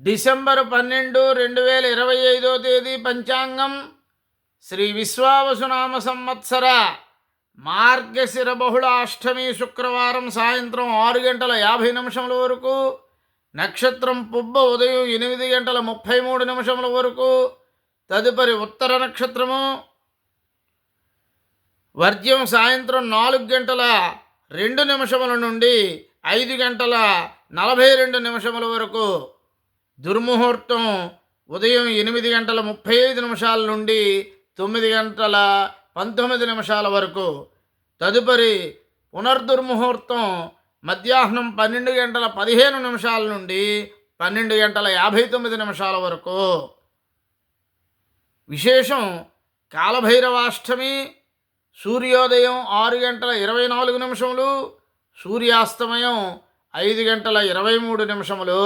December పన్నెండు రెండు వేల ఇరవై ఐదో తేదీ పంచాంగం శ్రీ విశ్వావసునామ సంవత్సర మార్గశిర బహుళ అష్టమి శుక్రవారం సాయంత్రం ఆరు గంటల యాభై నిమిషముల వరకు నక్షత్రం పుబ్బ ఉదయం ఎనిమిది గంటల ముప్పై మూడు నిమిషముల వరకు తదుపరి ఉత్తర నక్షత్రము వర్జ్యం సాయంత్రం నాలుగు గంటల రెండు నిమిషముల నుండి ఐదు గంటల నలభై రెండు నిమిషముల వరకు దుర్ముహూర్తం ఉదయం ఎనిమిది గంటల ముప్పై ఐదు నిమిషాల నుండి తొమ్మిది గంటల పంతొమ్మిది నిమిషాల వరకు. తదుపరి పునర్దుర్ముహూర్తం మధ్యాహ్నం పన్నెండు గంటల పదిహేను నిమిషాల నుండి పన్నెండు గంటల యాభై తొమ్మిది నిమిషాల వరకు. విశేషం కాలభైరవాష్టమి సూర్యోదయం ఆరు గంటల ఇరవై నాలుగు నిమిషములు సూర్యాస్తమయం ఐదు గంటల ఇరవై మూడు నిమిషములు.